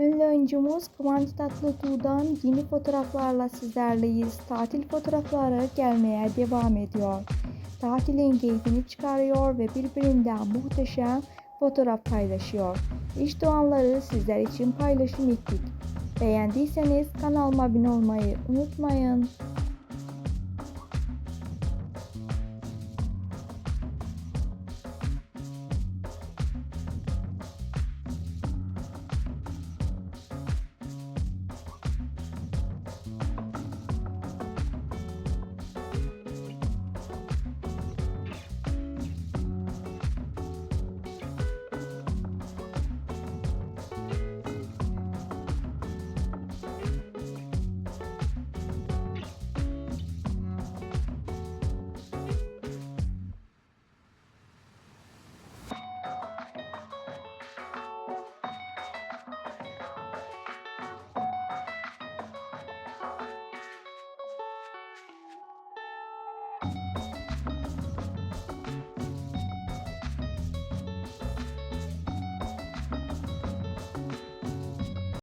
Ünlü oyuncumuz Kıvanç Tatlıtuğ'dan yeni fotoğraflarla sizlerleyiz. Tatil fotoğrafları gelmeye devam ediyor. Tatilin keyfini çıkarıyor ve birbirinden muhteşem fotoğraf paylaşıyor. İşte o anları sizler için paylaşım ettik. Beğendiyseniz kanalıma abone olmayı unutmayın.